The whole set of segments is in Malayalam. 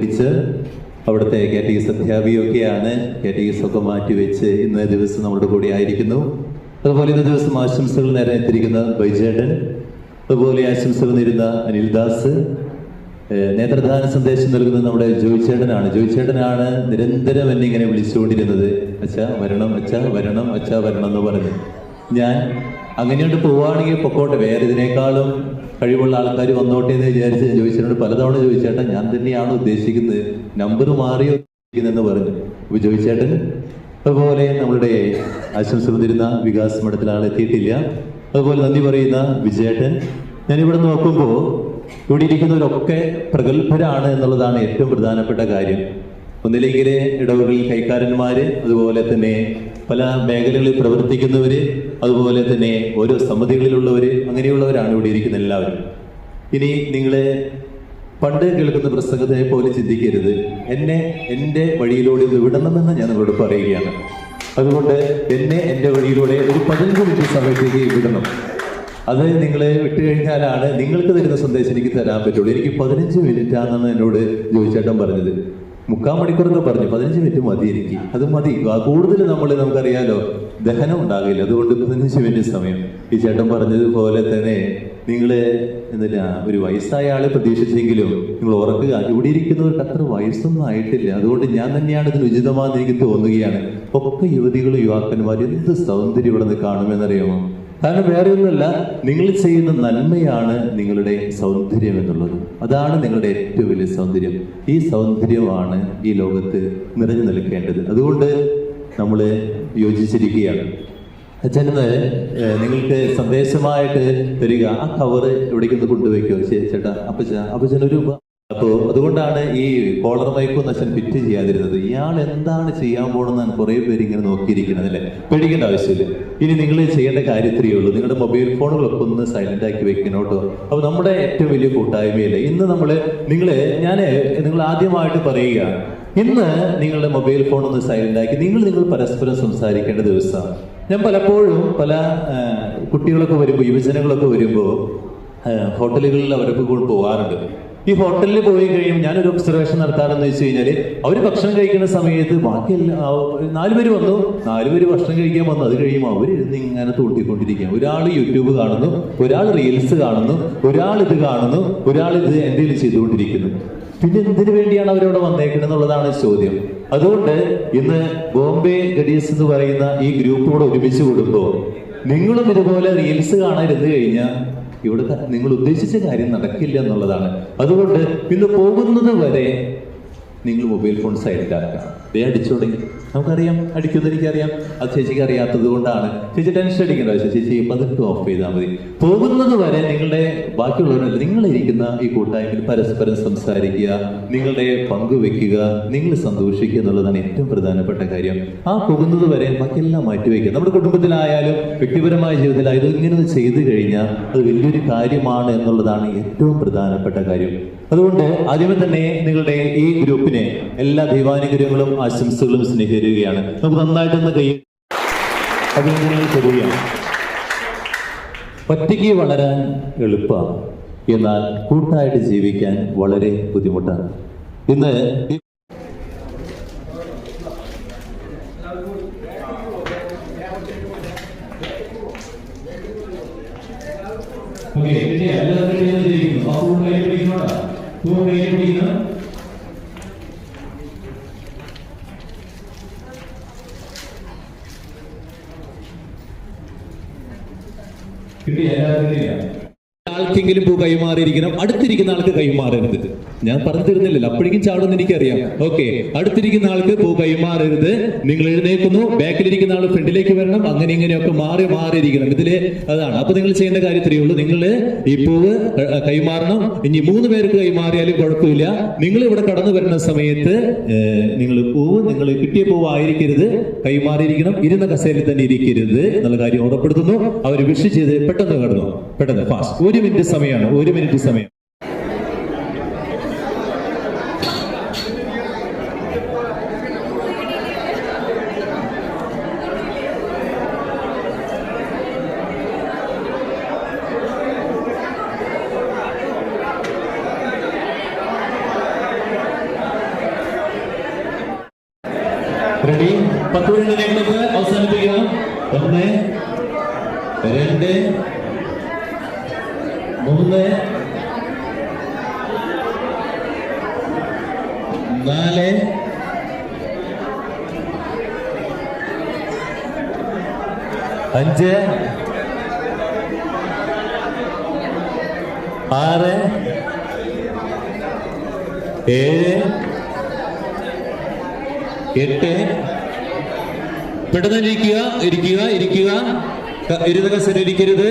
പഠിച്ച് അവിടുത്തെ കെ ടി എസ് അധ്യാപികയൊക്കെയാണ് കെ ടി എസ് ഒക്കെ മാറ്റിവെച്ച് ഇന്ന് ദിവസം നമ്മുടെ കൂടെ ആയിരിക്കുന്നു. അതുപോലെ ഇന്ന ദിവസം ആശംസകൾ നേരെ എത്തിയിരിക്കുന്ന ബൈജേട്ടൻ. അതുപോലെ ആശംസകൾ നേരുന്ന അനിൽദാസ്. നേത്രദാന സന്ദേശം നൽകുന്നത് നമ്മുടെ ജോയിച്ചേട്ടനാണ്. ജോയിച്ചേട്ടനാണ് നിരന്തരം എന്നെ ഇങ്ങനെ വിളിച്ചുകൊണ്ടിരുന്നത്. അച്ഛ വരണം അച്ഛ വരണം അച്ഛ വരണം എന്ന് പറഞ്ഞ്. ഞാൻ അങ്ങനെയോട്ട് പോവുകയാണെങ്കിൽ പൊക്കോട്ടെ. വേറെ ഇതിനേക്കാളും കഴിവുള്ള ആൾക്കാർ വന്നോട്ടെ എന്ന് വിചാരിച്ച് ജോയിച്ചേട്ടനോട് പലതവണ ചോദിച്ചേട്ടാ ഞാൻ തന്നെയാണ് ഉദ്ദേശിക്കുന്നത്. നമ്പർ മാറിയോ എന്ന് പറഞ്ഞു. അപ്പൊ ജോയിച്ചേട്ടൻ അതുപോലെ നമ്മളുടെ ആശംസ വന്നിരുന്ന വികാസ് മഠത്തിൽ ആൾ എത്തിയിട്ടില്ല. അതുപോലെ നന്ദി പറയുന്ന വിജയേട്ടൻ ഞാൻ ഞാനിവിടെ നോക്കുമ്പോൾ ഇവിടെ ഇരിക്കുന്നവരൊക്കെ പ്രഗത്ഭരാണ് എന്നുള്ളതാണ് ഏറ്റവും പ്രധാനപ്പെട്ട കാര്യം. ഒന്നില്ലെങ്കിൽ ഇടവുകളിൽ കൈക്കാരന്മാര് അതുപോലെ തന്നെ പല മേഖലകളിൽ പ്രവർത്തിക്കുന്നവര് അതുപോലെ തന്നെ ഓരോ സമിതികളിലുള്ളവര് അങ്ങനെയുള്ളവരാണ് ഇവിടെ ഇരിക്കുന്ന എല്ലാവരും. ഇനി നിങ്ങളെ പണ്ട് കേൾക്കുന്ന പ്രസംഗത്തെ പോലെ ചിന്തിക്കരുത്. എന്നെ എന്റെ വഴിയിലൂടെ ഒന്ന് വിടണമെന്ന് ഞാൻ നിങ്ങളോട് പറയുകയാണ്. അതുകൊണ്ട് എന്നെ എന്റെ വഴിയിലൂടെ ഒരു പതിനഞ്ച് മിനിറ്റ് സമയത്തേക്ക് വിടണം. അത് വിട്ടു കഴിഞ്ഞാലാണ് നിങ്ങൾക്ക് തരുന്ന സന്ദേശം എനിക്ക് തരാൻ പറ്റുള്ളൂ. എനിക്ക് പതിനഞ്ച് മിനിറ്റ് ആണെന്നാണ് എന്നോട് ജോയിച്ചേട്ടൻ പറഞ്ഞത്. മുക്കാൽ മണിക്കൂർ എന്ന് പറഞ്ഞു. പതിനഞ്ച് മിനിറ്റ് മതി എനിക്ക് അത് മതി. കൂടുതൽ നമ്മൾ നമുക്കറിയാലോ. ദഹനം ഉണ്ടാകില്ല. അതുകൊണ്ട് പതിനഞ്ച് മിനിറ്റ് സമയം. ഈ ചേട്ടൻ പറഞ്ഞതുപോലെ തന്നെ നിങ്ങൾ എന്നില്ല ഒരു വയസ്സായ ആളെ പ്രതീക്ഷിച്ചെങ്കിലും നിങ്ങൾ ഉറക്കുക. ഇവിടെ ഇരിക്കുന്നവർക്ക് അത്ര വയസ്സൊന്നും ആയിട്ടില്ല. അതുകൊണ്ട് ഞാൻ തന്നെയാണ് ഇതിന് ഉചിതമാണെന്ന് എനിക്ക് തോന്നുകയാണ്. ഒക്കെ യുവതികളും യുവാക്കന്മാരും എന്ത് സൗന്ദര്യം ഇവിടെ നിന്ന് കാണുമെന്നറിയാമോ? കാരണം വേറെ ഒന്നുമല്ല നിങ്ങൾ ചെയ്യുന്ന നന്മയാണ് നിങ്ങളുടെ സൗന്ദര്യം എന്നുള്ളത്. അതാണ് നിങ്ങളുടെ ഏറ്റവും വലിയ സൗന്ദര്യം. ഈ സൗന്ദര്യമാണ് ഈ ലോകത്ത് നിറഞ്ഞു നിൽക്കേണ്ടത്. അതുകൊണ്ട് നമ്മൾ യോജിച്ചിരിക്കുകയാണ്. അച്ഛനെന്ന് നിങ്ങൾക്ക് സന്ദേശമായിട്ട് തരിക. ആ കവറ് എവിടേക്കൊന്ന് കൊണ്ടുവയ്ക്കോ. ശരി ചേട്ടാ. അപ്പച്ച അപ്പച്ചനൊരു അപ്പോ അതുകൊണ്ടാണ് ഈ കോളർ മൈക്കൊന്നും നശൻ ഫിറ്റ് ചെയ്യാതിരുന്നത്. ഇയാൾ എന്താണ് ചെയ്യാൻ പോകണമെന്നാണ് കുറെ പേര് ഇങ്ങനെ നോക്കിയിരിക്കുന്നത് അല്ലേ? പേടിക്കേണ്ട ആവശ്യമില്ല. ഇനി നിങ്ങൾ ചെയ്യേണ്ട കാര്യത്തിലേ ഉള്ളൂ. നിങ്ങളുടെ മൊബൈൽ ഫോണുകളൊക്കെ ഒന്ന് സൈലന്റ് ആക്കി വെക്കണം കേട്ടോ. അപ്പൊ നമ്മുടെ ഏറ്റവും വലിയ കൂട്ടായ്മയില്ലേ? ഇന്ന് നമ്മൾ നിങ്ങൾ ഞാൻ നിങ്ങൾ ആദ്യമായിട്ട് പറയുക ഇന്ന് നിങ്ങളുടെ മൊബൈൽ ഫോൺ ഒന്ന് സൈലന്റ് ആക്കി നിങ്ങൾ നിങ്ങൾ പരസ്പരം സംസാരിക്കേണ്ട ദിവസമാണ്. ഞാൻ പലപ്പോഴും പല കുട്ടികളൊക്കെ വരുമ്പോൾ യുവജനങ്ങളൊക്കെ വരുമ്പോൾ ഹോട്ടലുകളിൽ അവരൊക്കെ പോകാറുണ്ട്. ഈ ഹോട്ടലിൽ പോയി കഴിയുമ്പോൾ ഞാനൊരു ഒബ്സർവേഷൻ നടത്താറെന്ന് വെച്ച് കഴിഞ്ഞാൽ അവർ ഭക്ഷണം കഴിക്കുന്ന സമയത്ത് ബാക്കി നാലുപേര് നാല് പേര് വന്നു. നാലുപേര് ഭക്ഷണം കഴിക്കാൻ വന്നു. അത് കഴിയുമ്പോൾ അവർ ഇരുന്ന് ഇങ്ങനെ തൂട്ടിക്കൊണ്ടിരിക്കുക ഒരാൾ യൂട്യൂബ് കാണുന്നു ഒരാൾ റീൽസ് കാണുന്നു ഒരാൾ ഇത് കാണുന്നു ഒരാൾ ഇത് എന്തെങ്കിലും ചെയ്തുകൊണ്ടിരിക്കുന്നു. പിന്നെ എന്തിനു വേണ്ടിയാണ് അവരവിടെ വന്നേക്കുന്നത് എന്നുള്ളതാണ് ചോദ്യം. അതുകൊണ്ട് ഇന്ന് ബോംബെ ഗഡീസ് എന്ന് പറയുന്ന ഈ ഗ്രൂപ്പ് കൂടെ ഒരുമിച്ച് കൊടുക്കുമ്പോൾ നിങ്ങളും ഇതുപോലെ റീൽസ് കാണാൻ ഇരുന്ന് കഴിഞ്ഞാൽ ഇവിടെ നിങ്ങൾ ഉദ്ദേശിച്ച കാര്യം നടക്കില്ല എന്നുള്ളതാണ്. അതുകൊണ്ട് ഇന്ന് പോകുന്നത് വരെ നിങ്ങൾ മൊബൈൽ ഫോൺ സൈലന്റ് ആക്കുക. ദേ അടിച്ചു തുടങ്ങി. നമുക്കറിയാം അടിക്കുന്നത് എനിക്കറിയാം. അത് ചേച്ചിക്ക് അറിയാത്തത് കൊണ്ടാണ്. ചേച്ചി ടെൻഷൻ അടിക്കേണ്ട ആവശ്യം. ചേച്ചി പതിനെട്ട് ഓഫ് ചെയ്താൽ മതി. പോകുന്നത് വരെ നിങ്ങളുടെ ബാക്കിയുള്ളവരല്ല നിങ്ങളിരിക്കുന്ന ഈ കൂട്ടായ്മയിൽ പരസ്പരം സംസാരിക്കുക നിങ്ങളുടെ പങ്കുവെക്കുക നിങ്ങൾ സന്തോഷിക്കുക എന്നുള്ളതാണ് ഏറ്റവും പ്രധാനപ്പെട്ട കാര്യം. ആ പോകുന്നത് വരെ ബാക്കിയെല്ലാം മാറ്റിവെക്കുക നമ്മുടെ കുടുംബത്തിലായാലും വ്യക്തിപരമായ ജീവിതത്തിലായാലും ഇങ്ങനെ ചെയ്തു കഴിഞ്ഞാൽ അത് വലിയൊരു കാര്യമാണ് എന്നുള്ളതാണ് ഏറ്റവും പ്രധാനപ്പെട്ട കാര്യം. അതുകൊണ്ട് ആദ്യമേ തന്നെ നിങ്ങളുടെ ഈ ഗ്രൂപ്പിനെ എല്ലാ ദൈവാനുഗ്രഹങ്ങളും ആശംസകളും സ്നേഹിക്കുകയാണ് നമുക്ക് നന്നായിട്ടൊന്ന് കൈ അഭിനന്ദനങ്ങൾ തരികയാണ്. ഒറ്റയ്ക്ക് വളരാൻ എളുപ്പമാണ്. എന്നാൽ കൂട്ടായിട്ട് ജീവിക്കാൻ വളരെ ബുദ്ധിമുട്ടാണ്. ഇന്ന് ഈ ഓക്കേ, ഇനി എല്ലാവരും ready ആയിട്ടിരിക്കുന്നു. ആ പൂവ് കയ്യിൽ പിടിക്കുന്നോടാ. പൂവ് കയ്യിൽ പിടിക്കുന്ന. കിട്ടിയ എല്ലാവരും കിട്ടിയ ആൾക്കെങ്കിലും പൂ കൈമാറിയിരിക്കണം അടുത്തിരിക്കുന്ന ആൾക്ക് കൈമാറരുത്. ഞാൻ പറഞ്ഞു തരുന്നില്ലല്ലോ അപ്പോഴേക്കും ചാടുമെന്ന് എനിക്കറിയാം. ഓക്കെ അടുത്തിരിക്കുന്ന ആൾക്ക് പൂ കൈമാറരുത്. നിങ്ങൾ എഴുന്നേൽക്കുന്നു ബാക്കിലിരിക്കുന്ന ആൾ ഫ്രണ്ടിലേക്ക് വരണം അങ്ങനെ ഇങ്ങനെയൊക്കെ മാറി മാറിയിരിക്കണം. ഇതിൽ അതാണ്. അപ്പൊ നിങ്ങൾ ചെയ്യേണ്ട കാര്യത്തിലേ ഉള്ളൂ. നിങ്ങൾ ഈ പൂവ് കൈമാറണം. ഇനി മൂന്ന് പേർക്ക് കൈമാറിയാലും കുഴപ്പമില്ല. നിങ്ങൾ ഇവിടെ കടന്നു വരുന്ന സമയത്ത് നിങ്ങൾ പൂവ് നിങ്ങൾ കിട്ടിയ പൂവ് ആയിരിക്കരുത് കൈമാറിയിരിക്കണം ഇരുന്ന കസേരയിൽ തന്നെ ഇരിക്കരുത് എന്നുള്ള കാര്യം ഓർമ്മപ്പെടുത്തുന്നു അവർ വിഷ് ചെയ്ത് പെട്ടെന്ന് കടന്നു. പെട്ടെന്ന് ഫാസ്റ്റ് ഒരു മിനിറ്റ് സമയമാണ്. ഒരു മിനിറ്റ് സമയം. അവസാനിപ്പിക്കുക ഒന്ന് രണ്ട് മൂന്ന് നാല്. അഞ്ച്. ആറ്. ഏഴ്. എട്ട്. പെട്ടെന്ന് ഇരിക്കുക ഇരിക്കുക ഇരിക്കുക. ക- ഇരുന്ന കസേര ഇരിക്കരുത്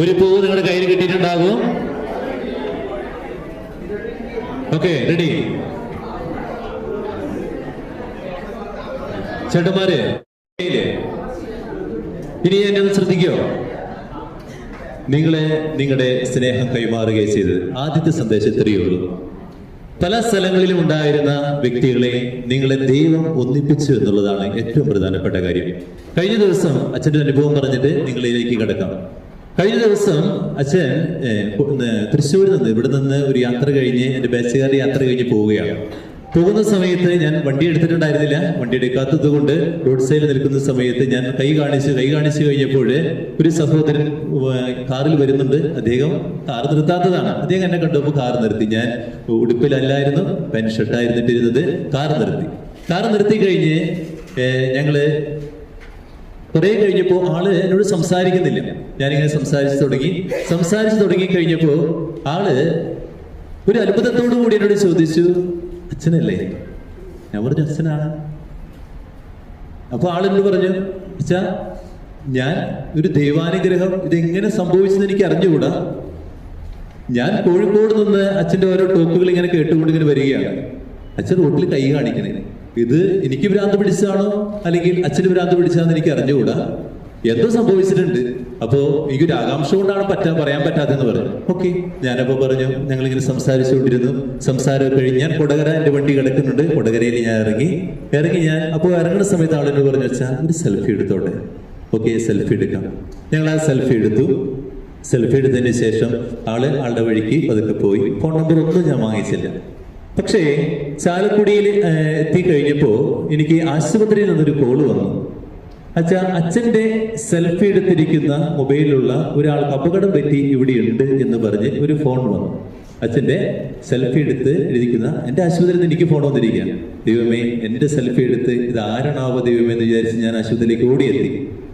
ഒരു പൂവ് നിങ്ങളുടെ കയ്യിൽ കിട്ടിയിട്ടുണ്ടാകും. ഓക്കെ റെഡി ചേട്ടന്മാര് ഇനി എന്നെ ഒന്ന് ശ്രദ്ധിക്കോ? നിങ്ങളെ നിങ്ങളുടെ സ്നേഹം കൈമാറുകയും ചെയ്തത് ആദ്യത്തെ സന്ദേശം ഇത്രയേ ഉള്ളൂ. പല സ്ഥലങ്ങളിലും ഉണ്ടായിരുന്ന വ്യക്തികളെ നിങ്ങളെ ദൈവം ഒന്നിപ്പിച്ചു എന്നുള്ളതാണ് ഏറ്റവും പ്രധാനപ്പെട്ട കാര്യം. കഴിഞ്ഞ ദിവസം അച്ഛന്റെ അനുഭവം പറഞ്ഞിട്ട് നിങ്ങളിലേക്ക് കിടക്കാം. കഴിഞ്ഞ ദിവസം അച്ഛൻ തൃശ്ശൂരിൽ നിന്ന് ഇവിടെ നിന്ന് ഒരു യാത്ര കഴിഞ്ഞ് എന്റെ ബസ്സുകാരുടെ യാത്ര കഴിഞ്ഞ് പോവുകയാണ്. പോകുന്ന സമയത്ത് ഞാൻ വണ്ടി എടുത്തിട്ടുണ്ടായിരുന്നില്ല. വണ്ടി എടുക്കാത്തത് കൊണ്ട് റോഡ് സൈഡിൽ നിൽക്കുന്ന സമയത്ത് ഞാൻ കൈ കാണിച്ച് കൈ കാണിച്ചു കഴിഞ്ഞപ്പോൾ ഒരു സഹോദരൻ കാറിൽ വരുന്നുണ്ട്. അദ്ദേഹം കാർ നിർത്താത്തതാണ്. അദ്ദേഹം എന്നെ കണ്ടപ്പോൾ കാർ നിർത്തി. ഞാൻ ഉടുപ്പിലല്ലായിരുന്നു പെൻ ഷർട്ടായിരുന്നിട്ടിരുന്നത് കാർ നിർത്തി. കാർ നിർത്തി കഴിഞ്ഞ് ഞങ്ങൾ കുറെ കഴിഞ്ഞപ്പോൾ ആൾ എന്നോട് സംസാരിക്കുന്നില്ല. ഞാനിങ്ങനെ സംസാരിച്ചു തുടങ്ങി. സംസാരിച്ചു തുടങ്ങി കഴിഞ്ഞപ്പോൾ ആൾ ഒരു അത്ഭുതത്തോടു കൂടി എന്നോട് ചോദിച്ചു അച്ഛനല്ലേ? ഞാൻ പറഞ്ഞു അച്ഛനാണ്. അപ്പൊ ആളെന്നോട് പറഞ്ഞു അച്ഛാ ഞാൻ ഒരു ദൈവാനുഗ്രഹം ഇതെങ്ങനെ സംഭവിച്ചെന്ന് എനിക്ക് അറിഞ്ഞുകൂടാ. ഞാൻ കോഴിക്കോട് നിന്ന് അച്ഛന്റെ ഓരോ ടോക്കുകൾ ഇങ്ങനെ കേട്ടുകൊണ്ട് ഇങ്ങനെ വരികയാണ്. അച്ഛൻ റോട്ടിൽ കൈ കാണിക്കണേ. ഇത് എനിക്ക് ഭ്രാന്ത് പിടിച്ചതാണോ? അല്ലെങ്കിൽ അച്ഛന് ഭ്രാന്ത് പിടിച്ചതാണെന്ന് എനിക്ക് അറിഞ്ഞുകൂടാ. എന്തോ സംഭവിച്ചിട്ടുണ്ട്. അപ്പോ എനിക്കൊരു ആകാംക്ഷ കൊണ്ടാണ് പറ്റാ പറയാൻ പറ്റാത്തെന്ന് പറഞ്ഞു. ഓക്കെ ഞാനപ്പോ പറഞ്ഞു ഞങ്ങൾ ഇങ്ങനെ സംസാരിച്ചുകൊണ്ടിരുന്നു. സംസാരം കഴിഞ്ഞ് ഞാൻ കൊടകര എന്റെ വണ്ടി കിടക്കുന്നുണ്ട്. കൊടകരയിൽ ഞാൻ ഇറങ്ങി. ഇറങ്ങി ഞാൻ അപ്പോൾ ഇറങ്ങുന്ന സമയത്ത് ആളെന്നോട് പറഞ്ഞു വെച്ചാൽ ഒരു സെൽഫി എടുത്തോട്ടെ? ഓക്കെ സെൽഫി എടുക്കാം. ഞങ്ങൾ ആ സെൽഫി എടുത്തു. സെൽഫി എടുത്തതിന് ശേഷം ആൾ ആളുടെ വഴിക്ക് പതുക്കെ പോയി. ഫോൺ നമ്പർ ഒന്നും ഞാൻ വാങ്ങിച്ചില്ല. പക്ഷേ ചാലക്കുടിയിൽ ഏഹ്, എത്തിക്കഴിഞ്ഞപ്പോ എനിക്ക് ആശുപത്രിയിൽ നിന്നൊരു കോൾ വന്നു. അച്ഛാ അച്ഛന്റെ സെൽഫി എടുത്തിരിക്കുന്ന മൊബൈലിലുള്ള ഒരാൾക്ക് അപകടം പറ്റി ഇവിടെയുണ്ട് എന്ന് പറഞ്ഞ് ഒരു ഫോൺ വന്നു. അച്ഛന്റെ സെൽഫി എടുത്ത് ഇരിക്കുന്ന എന്റെ ആശുപത്രിയിൽ നിന്ന് എനിക്ക് ഫോൺ വന്നിരിക്കുകയാണ്. ദൈവമേ എന്റെ സെൽഫി എടുത്ത് ഇത് ആരാണാവോ ദൈവമേ എന്ന് വിചാരിച്ച് ഞാൻ ആശുപത്രിയിലേക്ക് ഓടിയെത്തി.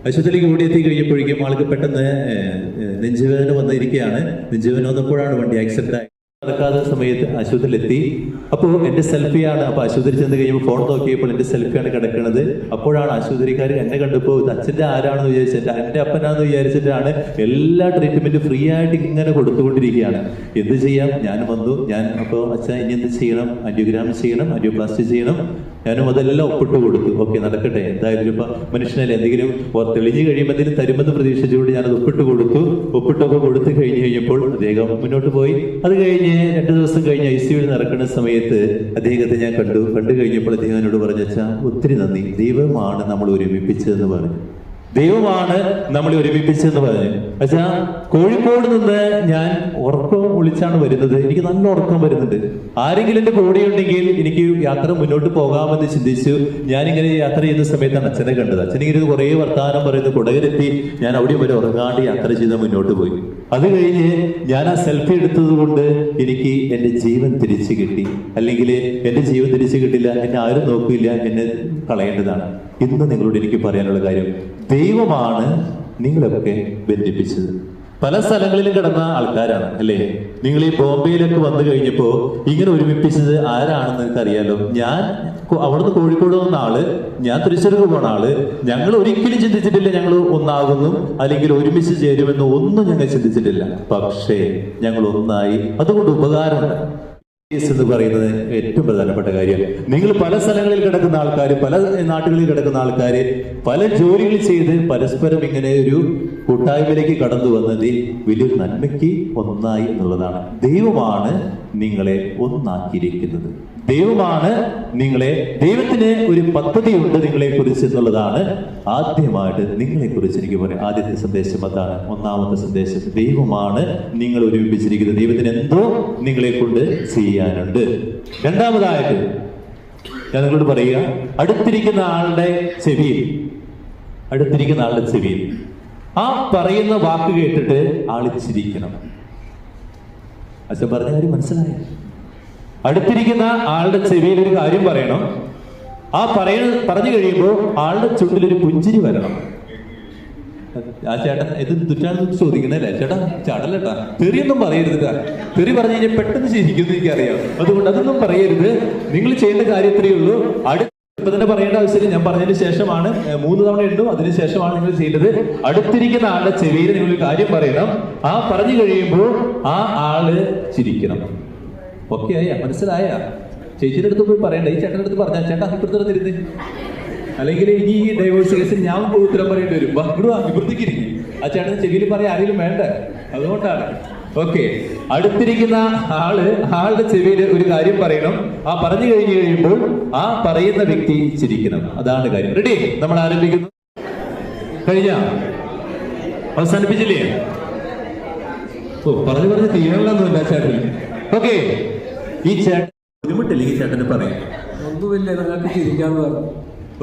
ആശുപത്രിയിലേക്ക് ഓടിയെത്തി കഴിഞ്ഞപ്പോഴേക്കും ആൾക്ക് പെട്ടെന്ന് നെഞ്ചുവേദന വന്നിരിക്കുകയാണ്. നെഞ്ചുവേദന വന്നപ്പോഴാണ് വണ്ടി ആക്സിഡന്റ് ആയി നടക്കാത്ത സമയത്ത് ആശുപത്രിയിലെത്തി. അപ്പോ അപ്പോൾ എന്റെ സെൽഫിയാണ്. അപ്പൊ ആശുപത്രി ചെന്ന് കഴിയുമ്പോൾ ഫോൺ നോക്കിയപ്പോൾ എന്റെ സെൽഫിയാണ് കിടക്കുന്നത് അപ്പോഴാണ് ആശുപത്രിക്കാർ എന്നെ കണ്ടപ്പോൾ ഇത് അച്ഛന്റെ ആരാണെന്ന് വിചാരിച്ചിട്ട് എന്റെ അപ്പനാണെന്ന് വിചാരിച്ചിട്ടാണ് എല്ലാ ട്രീറ്റ്മെന്റും ഫ്രീ ആയിട്ട് ഇങ്ങനെ കൊടുത്തുകൊണ്ടിരിക്കുകയാണ്. എന്ത് ചെയ്യാം? ഞാൻ വന്നു. ഞാൻ അപ്പോൾ അച്ഛൻ ഇനി എന്ത് ചെയ്യണം? ആന്റിയോഗ്രാം ചെയ്യണം ആന്റിയോപ്ലാസ്റ്റി ചെയ്യണം. ഞാനും അതെല്ലാം ഒപ്പിട്ട് കൊടുത്തു. ഓക്കെ നടക്കട്ടെ. എന്തായാലും ഇപ്പൊ മനുഷ്യനല്ലേ എന്തെങ്കിലും തെളിഞ്ഞു കഴിയുമ്പോൾ എന്തെങ്കിലും തരുമെന്ന് പ്രതീക്ഷിച്ചുകൊണ്ട് ഞാനത് ഒപ്പിട്ട് കൊടുത്തു. ഒപ്പിട്ടൊക്കെ കൊടുത്ത് കഴിഞ്ഞ് കഴിഞ്ഞപ്പോൾ അദ്ദേഹം മുന്നോട്ട് പോയി. അത് കഴിഞ്ഞ് രണ്ടു ദിവസം കഴിഞ്ഞ് ഐ സിയുവിൽ നടക്കുന്ന സമയത്ത് അദ്ദേഹത്തെ ഞാൻ കണ്ടു. കണ്ടു കഴിഞ്ഞപ്പോൾ അദ്ദേഹം എന്നോട് പറഞ്ഞു ഒത്തിരി നന്ദി. ദൈവമാണ് നമ്മൾ ഒരുമിപ്പിച്ചതെന്ന് പറഞ്ഞു. ദൈവമാണ് നമ്മളെ ഒരുമിപ്പിച്ചെന്ന് പറഞ്ഞു പക്ഷെ കോഴിക്കോട് നിന്ന് ഞാൻ ഉറക്കം ഒളിച്ചാണ് വരുന്നത്. എനിക്ക് നല്ല ഉറക്കം വരുന്നുണ്ട്. ആരെങ്കിലും എന്റെ കൂടെ ഉണ്ടെങ്കിൽ എനിക്ക് യാത്ര മുന്നോട്ട് പോകാമെന്ന് ചിന്തിച്ചു ഞാനിങ്ങനെ യാത്ര ചെയ്യുന്ന സമയത്താണ് അച്ഛനെ കണ്ടത്. അച്ഛനിങ്ങനെ കുറേ വർത്തമാനം പറയുന്നത് കുടകരെത്തി ഞാൻ അവിടെ വരെ ഉറങ്ങാണ്ട് യാത്ര ചെയ്ത് മുന്നോട്ട് പോയി. അത് കഴിഞ്ഞ് ഞാൻ ആ സെൽഫി എടുത്തത് കൊണ്ട് എനിക്ക് എന്റെ ജീവൻ തിരിച്ചു കിട്ടി. അല്ലെങ്കിൽ എന്റെ ജീവൻ തിരിച്ചു കിട്ടില്ല എന്നെ ആരും നോക്കില്ല എന്നെ കളയേണ്ടതാണ്. ഇന്ന് നിങ്ങളോട് എനിക്ക് പറയാനുള്ള കാര്യം ദൈവമാണ് നിങ്ങളൊക്കെ ബന്ധിപ്പിച്ചത്. പല സ്ഥലങ്ങളിലും കിടന്ന ആൾക്കാരാണ് അല്ലേ? നിങ്ങൾ ഈ ബോംബെയിലൊക്കെ വന്നു കഴിഞ്ഞപ്പോ ഇങ്ങനെ ഒരുമിപ്പിച്ചത് ആരാണെന്ന് നിങ്ങൾക്ക് അറിയാലോ ഞാൻ അവിടുന്ന് കോഴിക്കോട് വന്ന ആൾ ഞാൻ തൃശ്ശൂർക്ക് പോണ ആൾ ഞങ്ങൾ ഒരിക്കലും ചിന്തിച്ചിട്ടില്ല ഞങ്ങൾ ഒന്നാകുന്നു അല്ലെങ്കിൽ ഒരുമിച്ച് ചേരുമെന്ന് ഒന്നും ഞങ്ങൾ ചിന്തിച്ചിട്ടില്ല. പക്ഷേ ഞങ്ങൾ ഒന്നായി. അതുകൊണ്ട് ഉപകാരമുണ്ട് എന്ന് പറയുന്നത് ഏറ്റവും പ്രധാനപ്പെട്ട കാര്യം. നിങ്ങൾ പല സ്ഥലങ്ങളിൽ കിടക്കുന്ന ആൾക്കാർ പല നാട്ടുകളിൽ കിടക്കുന്ന ആൾക്കാർ പല ജോലികൾ ചെയ്ത് പരസ്പരം ഇങ്ങനെ ഒരു കൂട്ടായ്മയിലേക്ക് കടന്നു വന്നത് ഈ വലിയൊരു നന്മയ്ക്ക് ഒന്നായി എന്നുള്ളതാണ്. ദൈവമാണ് നിങ്ങളെ ഒന്നാക്കിയിരിക്കുന്നത്. ദൈവമാണ് നിങ്ങളെ ദൈവത്തിന് ഒരു പദ്ധതിയുണ്ട് നിങ്ങളെ കുറിച്ച് എന്നുള്ളതാണ് ആദ്യമായിട്ട് നിങ്ങളെ കുറിച്ച് എനിക്ക് പറയാം ആദ്യത്തെ സന്ദേശം അതാണ്. ഒന്നാമത്തെ സന്ദേശം ദൈവമാണ് നിങ്ങൾ ഒരുമിപ്പിച്ചിരിക്കുന്നത്. ദൈവത്തിന് എന്തോ നിങ്ങളെ കൊണ്ട് ചെയ്യാനുണ്ട്. രണ്ടാമതായിട്ട് ഞാൻ നിങ്ങളോട് പറയുക അടുത്തിരിക്കുന്ന ആളുടെ ചെവിയിൽ അടുത്തിരിക്കുന്ന ആളുടെ ചെവിയിൽ ആ പറയുന്ന വാക്ക് കേട്ടിട്ട് ആൾ ചിരിക്കണം. അച്ഛൻ പറഞ്ഞ കാര്യം മനസ്സിലായി. അടുത്തിരിക്കുന്ന ആളുടെ ചെവിയിൽ ഒരു കാര്യം പറയണം. ആ പറയ പറഞ്ഞു കഴിയുമ്പോൾ ആളുടെ ചുണ്ടിൽ ഒരു പുഞ്ചിരി വരണം. ആ ചേട്ടൻ ഇത് തുറ്റാണെന്ന് ചോദിക്കുന്നല്ലേ ചേട്ടാ ചടലട്ടാ തെറിയൊന്നും പറയരുത്. തെറി പറഞ്ഞു കഴിഞ്ഞാൽ പെട്ടെന്ന് ശരിക്കുന്നു എനിക്കറിയാം. അതുകൊണ്ട് അതൊന്നും പറയരുത്. നിങ്ങൾ ചെയ്യേണ്ട കാര്യത്തിലേ ഉള്ളൂ. അടുത്ത ഇപ്പൊ തന്നെ പറയേണ്ട ആവശ്യമില്ല. ഞാൻ പറഞ്ഞതിന് ശേഷമാണ് മൂന്ന് തവണ ഇട്ടു. അതിനുശേഷമാണ് നിങ്ങൾ ചെയ്യേണ്ടത് അടുത്തിരിക്കുന്ന ആളുടെ ചെവിയിൽ നിങ്ങൾ കാര്യം പറയണം. ആ പറഞ്ഞു കഴിയുമ്പോൾ ആ ആൾ ചിരിക്കണം. ഓക്കെ ആയ? മനസ്സിലായ? ചേച്ചിയുടെ അടുത്ത് പോയി പറയണ്ട. ഈ ചേട്ടന്റെ അടുത്ത് പറഞ്ഞാ ചേട്ടാ ഇപ്പുറത്ത് തിരുന്ന്? അല്ലെങ്കിൽ ഇനി ഈ ഡൈവോഴ്സ് കേസിൽ ഞാൻ ഉത്തരം പറയേണ്ടി വരും. ഇവിടെ ഇപ്പുറത്തേക്ക് ഇരിക്കും ആ ചേട്ടൻ ചെവിയിൽ പറയാൻ ആരെങ്കിലും വേണ്ട? അതുകൊണ്ടാണ്. ഓക്കെ അടുത്തിരിക്കുന്ന ആൾ ആളുടെ ചെവിയിൽ ഒരു കാര്യം പറയണം. ആ പറഞ്ഞു കഴിഞ്ഞു കഴിയുമ്പോൾ ആ പറയുന്ന വ്യക്തി ചിരിക്കണം. അതാണ് കാര്യം. റെഡി നമ്മൾ ആരംഭിക്കുന്നു. കഴിഞ്ഞ? അവസാനിപ്പിച്ചില്ലേ? ഓ പറഞ്ഞു പറഞ്ഞ് തീരണമൊന്നുമില്ല ചേട്ടൻ. ഓക്കെ ഈ ചേട്ടൻ ബുദ്ധിമുട്ടില്ലെങ്കിൽ ചേട്ടന് പറയാം. ഒന്നുമില്ല നിങ്ങൾക്ക് ചിരിക്കാൻ പറഞ്ഞു.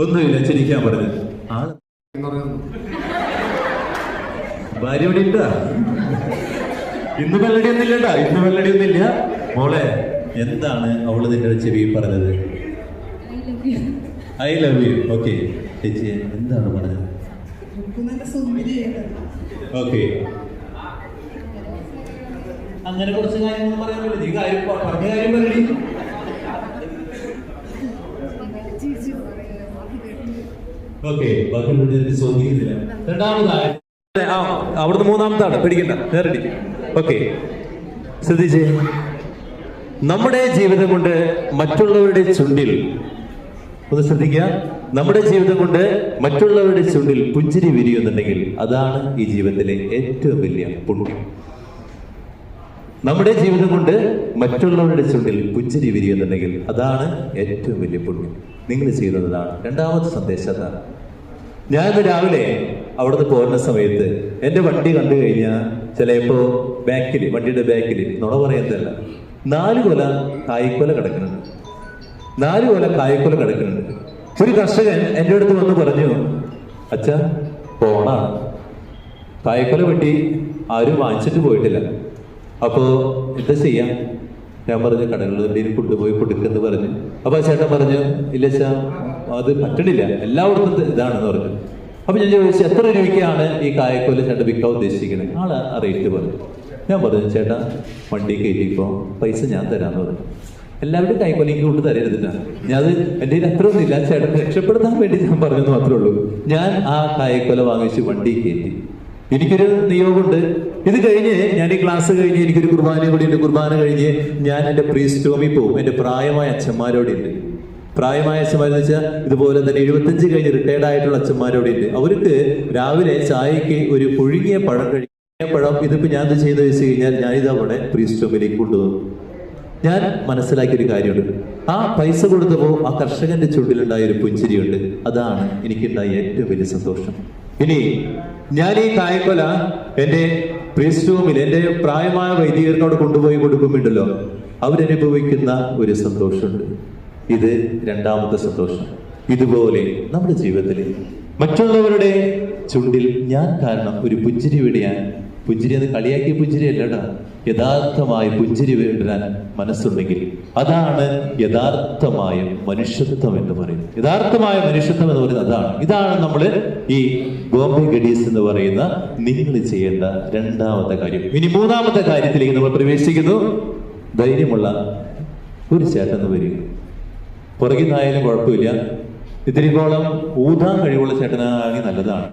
ഒന്നുമില്ല ചിരിക്കാൻ പറഞ്ഞു. ആൾ ഭാര്യ ഇവിടെ ഉണ്ടാ? ഇന്ന് വെള്ളടി ഒന്നും ഇല്ലട്ടാ ഇന്ന് വെള്ളടി ഒന്നും ഇല്ല മോളെ എന്താണ് അവൾ നിന്റെ ചെവി പറഞ്ഞത്? ഐ ലവ് യു ഓക്കെ ചേച്ചി എന്താണ് പറഞ്ഞത്? ഓക്കെ അങ്ങനെ കുറച്ച് കാര്യങ്ങൾ പറയാൻ പറ്റില്ല. നീ കാര്യം പറഞ്ഞ കാര്യം പറഞ്ഞു ഓക്കെ ബാക്കിയുള്ള ചോദിക്കുന്നില്ല. രണ്ടാമതായി അവിടുന്ന് മൂന്നാമത്താണ്. പേടിക്കണ്ട. നേരടി ഓക്കെ ശ്രദ്ധിച്ചേ. നമ്മുടെ ജീവിതം കൊണ്ട് മറ്റുള്ളവരുടെ ചുണ്ടിൽ ഒന്ന് ശ്രദ്ധിക്കുക. നമ്മുടെ ജീവിതം കൊണ്ട് മറ്റുള്ളവരുടെ ചുണ്ടിൽ പുഞ്ചിരി വിരിയുന്നുണ്ടെങ്കിൽ അതാണ് ഈ ജീവിതത്തിലെ ഏറ്റവും വലിയ പുണ്യം. നമ്മുടെ ജീവിതം കൊണ്ട് മറ്റുള്ളവരുടെ ചുണ്ടിൽ പുഞ്ചിരി വിരിയുന്നുണ്ടെങ്കിൽ അതാണ് ഏറ്റവും വലിയ പുണ്യം. നിങ്ങൾ ചെയ്യുന്നതാണ് രണ്ടാമത്തെ സന്ദേശം അതാണ്. ഞാൻ രാവിലെ അവിടുന്ന് പോകുന്ന സമയത്ത് എന്റെ വണ്ടി കണ്ടു കഴിഞ്ഞാൽ ചിലപ്പോൾ ബാക്കിൽ വണ്ടിയുടെ ബാക്കിൽ നുണ പറയുന്നതല്ല. നാല് കൊല കായ്ക്കൊല കിടക്കുന്നുണ്ട്. നാല് കൊല കായ്ക്കൊല കിടക്കുന്നുണ്ട്. ഒരു കർഷകൻ എന്റെ അടുത്ത് വന്ന് പറഞ്ഞു അച്ഛ പോണാണ് കായ്ക്കൊല വെട്ടി ആരും വാങ്ങിച്ചിട്ട് പോയിട്ടില്ല. അപ്പോൾ എന്താ ചെയ്യാം? ഞാൻ പറഞ്ഞു കടകളിൽ കൊണ്ടുപോയി കൊടുക്കുന്നു പറഞ്ഞു. അപ്പോൾ ചേട്ടൻ പറഞ്ഞു ഇല്ല ചാ അത് പറ്റണില്ല. എല്ലാവർക്കും ഇത് ഇതാണെന്ന് പറഞ്ഞു. അപ്പൊ ഞാൻ ചോദിച്ചു എത്ര രൂപയ്ക്കാണ് ഈ കായക്കോൽ ചേട്ടൻ വിൽക്കാൻ ഉദ്ദേശിക്കുന്നത്? ആൾ ആ റേറ്റ് പറഞ്ഞു. ഞാൻ പറഞ്ഞു ചേട്ടാ വണ്ടി കയറ്റിപ്പോ പൈസ ഞാൻ തരാന്ന് പറഞ്ഞു. എല്ലാവരും കൈക്കൊലയ്ക്ക് കൊണ്ട് തരരുതില്ല ഞാൻ അത് എന്റെ കയ്യിൽ അത്ര ഒന്നുമില്ല ചേട്ടൻ രക്ഷപ്പെടുത്താൻ വേണ്ടി ഞാൻ പറഞ്ഞെന്ന് മാത്രമേ ഉള്ളൂ. ഞാൻ ആ കായക്കൊല വാങ്ങിച്ച് വണ്ടി കയറ്റി. എനിക്കൊരു നിയോഗമുണ്ട്. ഇത് കഴിഞ്ഞ് ഞാൻ ഈ ക്ലാസ് കഴിഞ്ഞ് എനിക്കൊരു കുർബാന കൂടി ഉണ്ട്. കുർബാന കഴിഞ്ഞ് ഞാൻ എന്റെ പ്രീസ്റ്റോമിൽ പോകും. എന്റെ പ്രായമായ അച്ഛന്മാരോടെ ഉണ്ട്. പ്രായമായ അച്ഛന്മാരെന്ന് വെച്ചാൽ ഇതുപോലെ തന്നെ എഴുപത്തഞ്ച് കഴിഞ്ഞ് റിട്ടയർഡ് ആയിട്ടുള്ള അച്ഛന്മാരോട് ഉണ്ട്. അവർക്ക് രാവിലെ ചായക്ക് ഒരു പുഴുങ്ങിയ പഴം കഴിക്കുന്ന പഴം ഇതിപ്പോ ഞാൻ എന്ത് ചെയ്ത് വെച്ച് കഴിഞ്ഞാൽ ഞാൻ അവിടെ പ്രീസ്റ്റോമിലേക്ക് കൊണ്ടുപോകും ഞാൻ മനസ്സിലാക്കിയൊരു കാര്യമുണ്ട്. ആ പൈസ കൊടുത്തപ്പോൾ ആ കർഷകന്റെ ചുണ്ടിലുണ്ടായ ഒരു പുഞ്ചിരിയുണ്ട്. അതാണ് എനിക്കുണ്ടായ ഏറ്റവും വലിയ സന്തോഷം. ഇനി ഞാൻ ഈ കായക്കൊല എന്റെ പ്രീസ്റ്റൂമിൽ എന്റെ പ്രായമായ വൈദികർക്കോട് കൊണ്ടുപോയി കൊടുക്കുമ്പോണ്ടല്ലോ അവരനുഭവിക്കുന്ന ഒരു സന്തോഷമുണ്ട്. ഇത് രണ്ടാമത്തെ സന്തോഷം. ഇതുപോലെ നമ്മുടെ ജീവിതത്തിൽ മറ്റുള്ളവരുടെ ചുണ്ടിൽ ഞാൻ കാരണം ഒരു പുഞ്ചിരി വിടിയാൻ പുഞ്ചിരി അത് കളിയാക്കിയ പുഞ്ചിരി അല്ലടാ യഥാർത്ഥമായി പുഞ്ചിരി വിടാൻ മനസ്സുണ്ടെങ്കിൽ അതാണ് യഥാർത്ഥമായ മനുഷ്യത്വം എന്ന് പറയുന്നത്. യഥാർത്ഥമായ മനുഷ്യത്വം എന്ന് പറയുന്നത് അതാണ്. ഇതാണ് നമ്മൾ ഈ ബോംബെ ഗഡീസ് എന്ന് പറയുന്ന നിങ്ങൾ ചെയ്യേണ്ട രണ്ടാമത്തെ കാര്യം. ഇനി മൂന്നാമത്തെ കാര്യത്തിലേക്ക് നമ്മൾ പ്രവേശിക്കുന്നു. ധൈര്യമുള്ള ഒരു ചേട്ടൻ വരിക. പുറകിൽ നിന്നായാലും കുഴപ്പമില്ല. ഇത്തിരിക്കോളം ഊതാൻ കഴിവുള്ള ചേട്ടനാണെങ്കിൽ നല്ലതാണ്.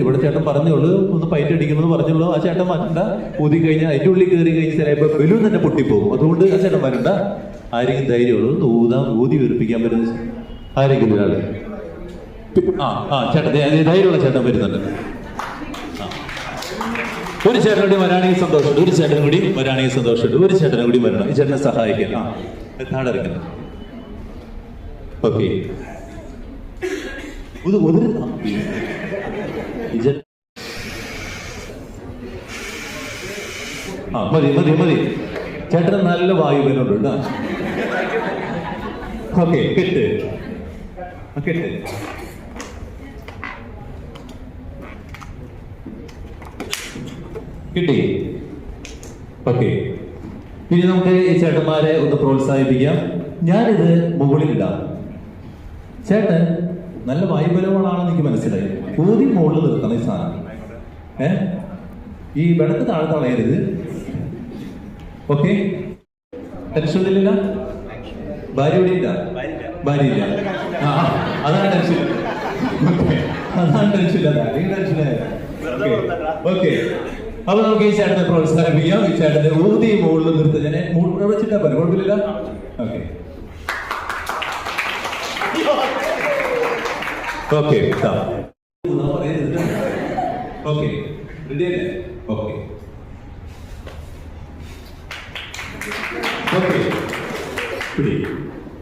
ഇവിടെ ചേട്ടൻ പറഞ്ഞോളൂ ഒന്ന് പൈറ്റ് അടിക്കുന്നത് പറഞ്ഞോളൂ ആ ചേട്ടൻ വരണ്ട. ഊതി കഴിഞ്ഞാൽ അതിന്റെ ഉള്ളിൽ കയറി കഴിഞ്ഞ് ചിലപ്പോൾ ബലൂൺ തന്നെ പൊട്ടിപ്പോകും. അതുകൊണ്ട് ആ ചേട്ടൻ വരണ്ട. ആരെങ്കിലും ധൈര്യമുള്ളൂ ഒന്ന് ഊതാൻ ഊതി വീർപ്പിക്കാൻ പറ്റുന്ന ആരെങ്കിലും ഒരാൾ ആ ആ ചേട്ടൻ ധൈര്യമുള്ള ചേട്ടൻ വരുന്നുണ്ട്. ഒരു ചേട്ടൻ കൂടി വരാണെങ്കിൽ സന്തോഷമുണ്ട്. ഒരു ചേട്ടൻ കൂടി വരാണെങ്കിൽ സന്തോഷമുണ്ട്. ഒരു ചേട്ടനും കൂടി വരണം. ഈ ചേട്ടനെ സഹായിക്കാൻ. ആ താഴെ ഓക്കെ. ഇത് ആ മതി മതി മതി. ചേട്ടന് നല്ല വായു കേട്ടോ. ഓക്കെ കെട്ട്. കെട്ട്. കിട്ടി. ഓക്കെ. ഇനി നമുക്ക് ഈ ചേട്ടന്മാരെ ഒന്ന് പ്രോത്സാഹിപ്പിക്കാം. ഞാനിത് മുകളിലിടാം. ചേട്ടൻ നല്ല വായുബലമാണെന്ന് എനിക്ക് മനസ്സിലായി. ഊതി മുകളിൽ നിർത്തണം ഈ സാധനം. ഏ? ഈ വെള്ളത്ത് താഴെ തളയരുത് ഓക്കെ. ടെൻഷൻ ഇല്ല ഭാര്യ ഇല്ല? ഭാര്യ ഇല്ല. അതാണ് ടെൻഷൻ. അതാണ് ടെൻഷൻ ഇല്ല ടെൻഷൻ ഓക്കെ. അപ്പൊ നമുക്ക് ഈ ചേട്ടനെ പ്രോത്സാഹിപ്പിക്കാം ഈ ചേട്ടന്റെ ഊതി മുകളിൽ നിർത്തി. ഞാൻ വെച്ചിട്ടാ പറഞ്ഞു കുഴപ്പമില്ല ഓക്കെ. ഓക്കെ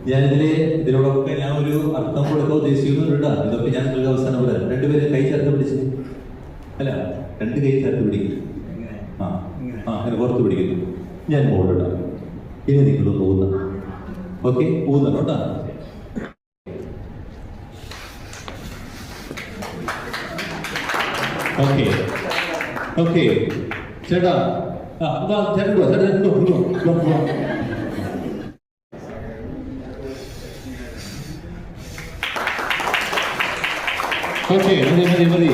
ഞാനിതിൽ ഇതിനോടൊക്കെ ഞാൻ ഒരു അർത്ഥം കൊടുക്കാൻ ഉദ്ദേശിക്കുന്നുണ്ട് ഇതൊക്കെ ഞാൻ നിങ്ങൾക്ക് അവസാനം പറയാം രണ്ടുപേരും കൈ ചേർത്ത് പിടിച്ചു. അല്ല രണ്ട് കൈ ചേർത്ത് പിടിക്കുന്നു ആ ആ അങ്ങനെ പുറത്ത് പിടിക്കുന്നു. ഞാൻ മോളിടാം ഇനി നിങ്ങൾ പോകുന്ന ഓക്കെ ഊന്നണം കേട്ടാ. ഓക്കെ. ഓക്കെ. ചേട്ടാ ഇതാ ചേട്ടൻ പോവാ. ഓക്കെ മതി മതി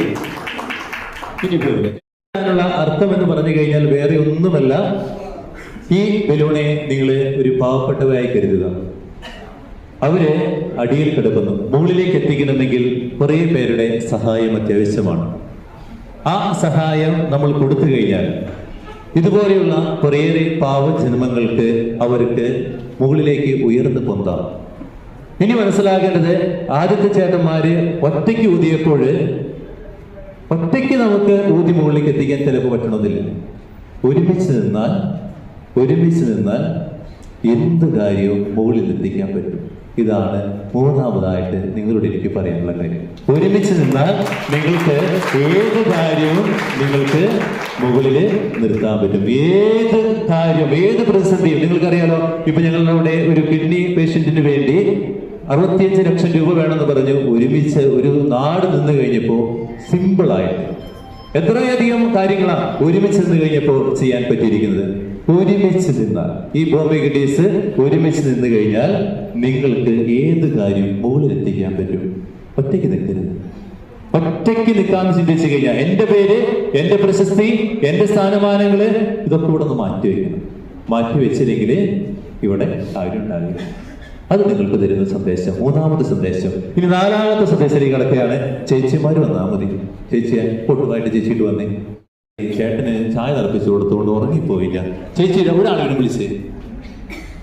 അർത്ഥം എന്ന് പറഞ്ഞു കഴിഞ്ഞാൽ വേറെ ഒന്നുമല്ല. ഈ ബലൂണെ നിങ്ങൾ ഒരു പാവപ്പെട്ടവരായി കരുതുക. അവർ അടിയിൽ കിടക്കുന്നു. മുകളിലേക്ക് എത്തിക്കണമെങ്കിൽ കുറേ പേരുടെ സഹായം അത്യാവശ്യമാണ്. ആ സഹായം നമ്മൾ കൊടുത്തു കഴിഞ്ഞാൽ ഇതുപോലെയുള്ള കുറേയേറെ പാവ ജന്മങ്ങൾക്ക് അവർക്ക് മുകളിലേക്ക് ഉയർന്നു പൊന്താം. ഇനി മനസ്സിലാക്കേണ്ടത് ആദ്യത്തെ ചേട്ടന്മാര് ഒറ്റയ്ക്ക് ഊതിയപ്പോൾ ഒറ്റയ്ക്ക് നമുക്ക് ഊതി മുകളിലേക്ക് എത്തിക്കാൻ ചിലപ്പോൾ പറ്റണമെന്നില്ല ഒരുമിച്ച് നിന്നാൽ ഒരുമിച്ച് നിന്നാൽ എന്ത് കാര്യവും മുകളിൽ എത്തിക്കാൻ പറ്റും. ഇതാണ് മൂന്നാമതായിട്ട് നിങ്ങളോട് എനിക്ക് പറയാനുള്ള കാര്യം. ഒരുമിച്ച് നിന്നാൽ നിങ്ങൾക്ക് ഏത് കാര്യവും നിങ്ങൾക്ക് മുകളിൽ നിർത്താൻ പറ്റും. ഏത് കാര്യം ഏത് പ്രതിസന്ധിയും നിങ്ങൾക്കറിയാലോ ഇപ്പൊ ഞങ്ങളുടെ ഒരു കിഡ്നി പേഷ്യന്റിന് വേണ്ടി അറുപത്തിയഞ്ച് ലക്ഷം രൂപ വേണമെന്ന് പറഞ്ഞു ഒരുമിച്ച് ഒരു നാട് നിന്ന് കഴിഞ്ഞപ്പോ സിമ്പിളായിട്ട് എത്രയധികം കാര്യങ്ങളാണ് ഒരുമിച്ച് നിന്ന് കഴിഞ്ഞപ്പോൾ ചെയ്യാൻ പറ്റിയിരിക്കുന്നത്? ഒരുമിച്ച് നിന്നാൽ ഈ ബോംബെ കിട്ടീസ് ഒരുമിച്ച് നിന്ന് കഴിഞ്ഞാൽ നിങ്ങൾക്ക് ഏത് കാര്യം മുകളിലെത്തിക്കാൻ പറ്റും? ഒറ്റയ്ക്ക് നിൽക്കരുത്. ഒറ്റയ്ക്ക് നിൽക്കാന്ന് ചിന്തിച്ചു കഴിഞ്ഞാൽ എന്റെ പേര് എന്റെ പ്രശസ്തി എന്റെ സ്ഥാനമാനങ്ങൾ ഇതൊക്കെ ഇവിടെ ഒന്ന് മാറ്റി മാറ്റിവെച്ചില്ലെങ്കിൽ മാറ്റി വെച്ചില്ലെങ്കിൽ ഇവിടെ ആരുണ്ടാകില്ല അത് നിങ്ങൾക്ക് തരുന്ന സന്ദേശം. മൂന്നാമത്തെ സന്ദേശം. ഇനി നാലാമത്തെ സന്ദേശത്തിലേക്ക് കിടക്കുകയാണ് ചേച്ചിമാര് വന്നാൽ മതി. ചേച്ചി പൊട്ടുമായിട്ട് ചേച്ചിയിട്ട് വന്നേ. ചേട്ടന് ചായ തിളപ്പിച്ചു കൊടുത്തുകൊണ്ട് ഉറങ്ങിപ്പോയില്ല. ചേച്ചി ഒരാളെങ്കിലും വിളിച്ചേ.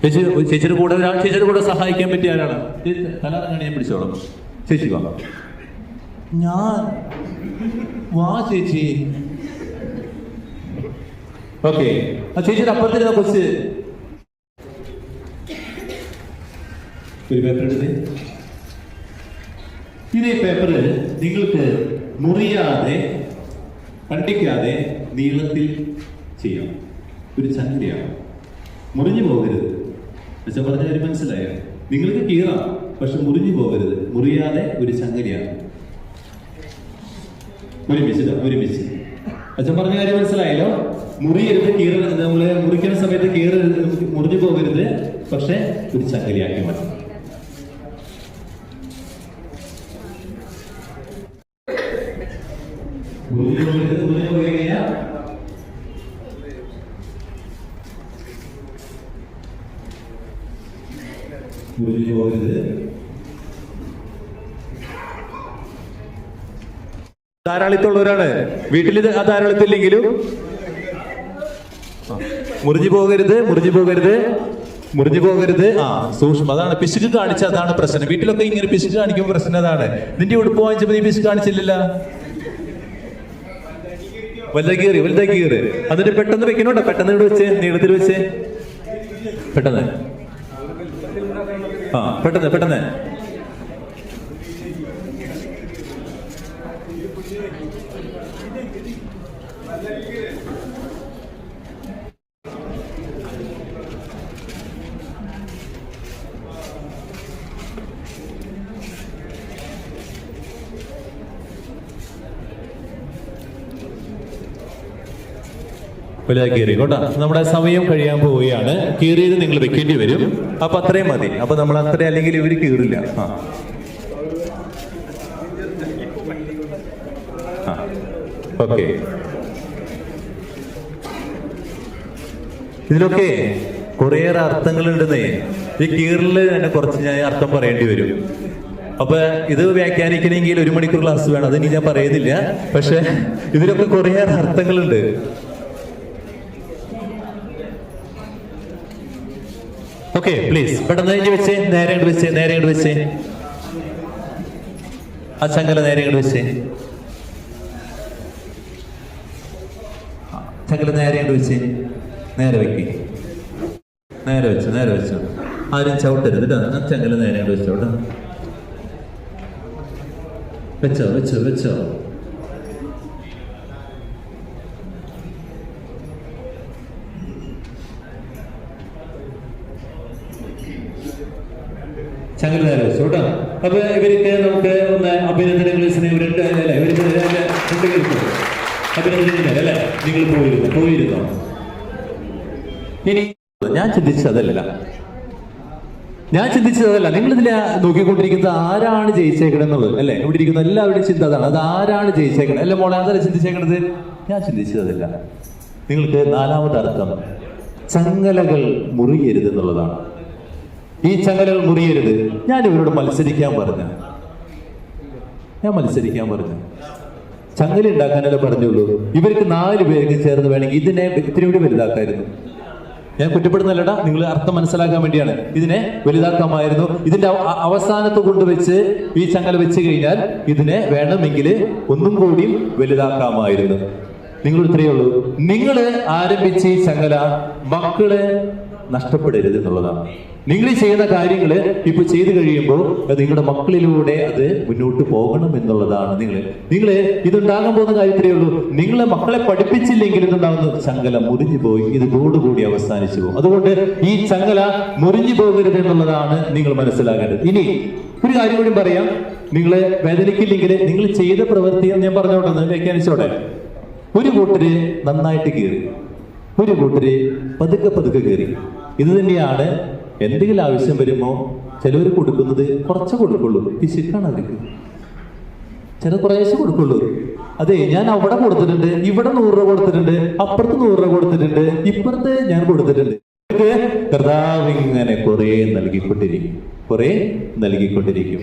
ചേച്ചി ചേച്ചിയുടെ കൂടെ ഒരാൾ ചേച്ചിയുടെ കൂടെ സഹായിക്കാൻ പറ്റിയ ആരാണ്? തലാറങ്ങാണ് ഞാൻ പിടിച്ചോളാം ചേച്ചി വാ. ഞാൻ വാ ചേച്ചി. ഓക്കെ. ആ ചേച്ചിയുടെ അപ്പുറത്തിരുന്ന കൊച്ച്. ഒരു പേപ്പർ എടുത്തേ. ഇതേ പേപ്പറിൽ നിങ്ങൾക്ക് മുറിയാതെ കണ്ടിക്കാതെ നീളത്തിൽ ചെയ്യണം ഒരു ചങ്ങലയാണ് മുറിഞ്ഞു പോകരുത്. അച്ഛൻ പറഞ്ഞ ഒരു മനസ്സിലായോ? നിങ്ങൾക്ക് കീറാം പക്ഷെ മുറിഞ്ഞു പോകരുത്. മുറിയാതെ ഒരു ചങ്ങലയാണ്. ഒരുമിച്ച് ഒരുമിച്ച്. അച്ഛൻ പറഞ്ഞ കാര്യം മനസ്സിലായല്ലോ? മുറിയരുത് കീറരുത്. നമ്മൾ മുറിക്കുന്ന സമയത്ത് കീറരുത് മുറിഞ്ഞു പോകരുത്. പക്ഷെ ഒരു ചങ്കരിയാക്കി മാറ്റണം മുറിഞ്ഞു പോകരുത് മുറിഞ്ഞു പോയി കഴിഞ്ഞാൽ മുറിഞ്ഞു പോകരുത് ധാരാളിത്തമുള്ളവരാണ് വീട്ടിൽ ധാരാളിത്തില്ലെങ്കിലും. മുറിഞ്ഞു പോകരുത് മുറിഞ്ഞു പോകരുത് മുറിഞ്ഞു പോകരുത്. ആ സൂക്ഷ്മം. അതാണ് പിശുക്ക് കാണിച്ച അതാണ് പ്രശ്നം. വീട്ടിലൊക്കെ ഇങ്ങനെ പിശുക്ക് കാണിക്കുമ്പോൾ പ്രശ്നം അതാണ്. നിന്റെ ഉടുപ്പ് വാങ്ങിച്ചപ്പോ നീ പിശുക്ക് കാണിച്ചില്ലല്ല? വലുതാ കീറി വലുതാ കീറി. അതിന്റെ പെട്ടെന്ന് വെക്കണോട്ടോ പെട്ടെന്ന് ഇവിടെ വെച്ചേ നീളത്തിൽ വെച്ചേ. പെട്ടെന്ന്. ആ പെട്ടെന്ന് പെട്ടെന്ന്. വലുതാക്കി കീറി കേട്ടോ നമ്മുടെ സമയം കഴിയാൻ പോവുകയാണ്. കീറിയത് നിങ്ങൾ വെക്കേണ്ടി വരും. അപ്പൊ അത്രയും മതി. അപ്പൊ നമ്മൾ അത്ര അല്ലെങ്കിൽ ഇവർ കീറില്ല ആ. ഓക്കെ. ഇതിലൊക്കെ കുറേയേറെ അർത്ഥങ്ങളുണ്ടെന്നേ. ഈ കീറിൽ തന്നെ കുറച്ച് ഞാൻ അർത്ഥം പറയേണ്ടി വരും. അപ്പൊ ഇത് വ്യാഖ്യാനിക്കണമെങ്കിൽ ഒരു മണിക്കൂർ ക്ലാസ് വേണം. അതിനി ഞാൻ പറയുന്നില്ല. പക്ഷെ ഇതിലൊക്കെ കുറേയേറെ അർത്ഥങ്ങളുണ്ട്. ഓക്കെ പ്ലീസ് പെട്ടെന്ന് ഇനി വെച്ചേ. നേരെ ഇങ്ങോട്ട് വെച്ചേ നേരെ ഇങ്ങോട്ട് വെച്ചേ. ആ ചങ്ങല നേരെ ഇങ്ങോട്ട് വെച്ചേ. ചങ്ങല നേരെ ഇങ്ങോട്ട് വെച്ചേ. നേരെ വെക്കി. നേരെ വെച്ചു നേരെ വെച്ചു. ആരും ചവിട്ടരുത് കേട്ടോ ആ ചങ്ങല നേരെ ഇങ്ങോട്ട് വെച്ചോ കേട്ടോ വെച്ചോ വെച്ചോ വെച്ചോ. ചങ്ങല നേരെ വെച്ചു കേട്ടോ. അപ്പൊ ഇവർക്ക് നമുക്ക് ഒന്ന് അഭിനന്ദനങ്ങൾ സ്നേഹമുണ്ട് അല്ലേ ഇവർക്ക് അഭിനന്ദനങ്ങൾ നിങ്ങൾ പോയിരുന്നു പോയിരുന്നോ. ഇനി ഞാൻ ചിന്തിച്ചതല്ല ഞാൻ ചിന്തിച്ചതല്ല നിങ്ങൾ ഇതിലെ നോക്കിക്കൊണ്ടിരിക്കുന്നത് ആരാണ് ജയിച്ചേക്കണെന്നുള്ളത് അല്ലേ? ഇവിടെ ഇരിക്കുന്ന എല്ലാവരുടെയും ചിന്ത അതാണ്. അത് ആരാണ് ജയിച്ചേക്കണത് അല്ലെ മോളെ അതല്ല ചിന്തിച്ചേക്കണത്? ഞാൻ ചിന്തിച്ചതല്ല നിങ്ങൾക്ക് നാലാമത്തെ അർത്ഥം ചങ്ങലകൾ മുറിയരുത് എന്നുള്ളതാണ് ഈ ചങ്ങലകൾ മുറിയരുത്. ഞാൻ ഇവരോട് മത്സരിക്കാൻ പറഞ്ഞു. ഞാൻ മത്സരിക്കാൻ പറഞ്ഞു. ചങ്ങല ഉണ്ടാക്കാനല്ലേ പറഞ്ഞുള്ളൂ. ഇവർക്ക് നാല് പേർക്ക് ചേർന്ന് വേണമെങ്കിൽ ഇതിനെ ഇത്തിരി കൂടി വലുതാക്കായിരുന്നു. ഞാൻ കുറ്റപ്പെടുന്നല്ലടാ നിങ്ങൾ അർത്ഥം മനസ്സിലാക്കാൻ വേണ്ടിയാണ്. ഇതിനെ വലുതാക്കാമായിരുന്നു. ഇതിന്റെ അവസാനത്ത് കൊണ്ടുവച്ച് ഈ ചങ്ങല വെച്ച് കഴിഞ്ഞാൽ ഇതിനെ വേണമെങ്കിൽ ഒന്നും കൂടി വലുതാക്കാമായിരുന്നു. നിങ്ങൾ ഇത്രയേ ഉള്ളൂ. നിങ്ങൾ ആരംഭിച്ച ഈ ചങ്ങല മക്കൾ നഷ്ടപ്പെടരുത് എന്നുള്ളതാണ്. നിങ്ങൾ ചെയ്യുന്ന കാര്യങ്ങൾ ഇപ്പൊ ചെയ്തു കഴിയുമ്പോൾ നിങ്ങളുടെ മക്കളിലൂടെ അത് മുന്നോട്ട് പോകണം എന്നുള്ളതാണ് നിങ്ങൾ. നിങ്ങൾ ഇതുണ്ടാകാൻ പോകുന്ന കാര്യത്തിലേ ഉള്ളൂ. നിങ്ങളെ മക്കളെ പഠിപ്പിച്ചില്ലെങ്കിൽ ഇതുണ്ടാകുന്ന ചങ്ങല മുറിഞ്ഞു പോയി. ഇത് കൂടി അവസാനിച്ചു പോകും. അതുകൊണ്ട് ഈ ചങ്ങല മുറിഞ്ഞു പോകരുത് എന്നുള്ളതാണ് നിങ്ങൾ മനസ്സിലാക്കേണ്ടത് ഇനി ഒരു കാര്യം കൂടി പറയാം. നിങ്ങളെ വേദനിക്കില്ലെങ്കിൽ നിങ്ങൾ ചെയ്ത പ്രവൃത്തി എന്ന് ഞാൻ പറഞ്ഞോട്ടെ വ്യാഖ്യാനിച്ചോടെ ഒരു കൂട്ടര് നന്നായിട്ട് കീറി. ഒരു കൂട്ടര് പതുക്കെ പതുക്കെ കീറി. ഇത് തന്നെയാണ് എന്തെങ്കിലും ആവശ്യം വരുമ്പോ ചിലവർ കൊടുക്കുന്നത് കുറച്ച് കൊടുക്കുള്ളൂ. പിശുക്കാണ് അവർക്ക് ചില കുറേശ്ശെ കൊടുക്കുള്ളൂ. അതെ ഞാൻ അവിടെ കൊടുത്തിട്ടുണ്ട് ഇവിടെ നൂറ് രൂപ കൊടുത്തിട്ടുണ്ട് അപ്പുറത്ത് നൂറ് രൂപ കൊടുത്തിട്ടുണ്ട് ഇപ്പുറത്ത് ഞാൻ കൊടുത്തിട്ടുണ്ട്. കർത്താവ് ഇങ്ങനെ കുറെ നൽകിക്കൊണ്ടിരിക്കും. കുറെ നൽകിക്കൊണ്ടിരിക്കും.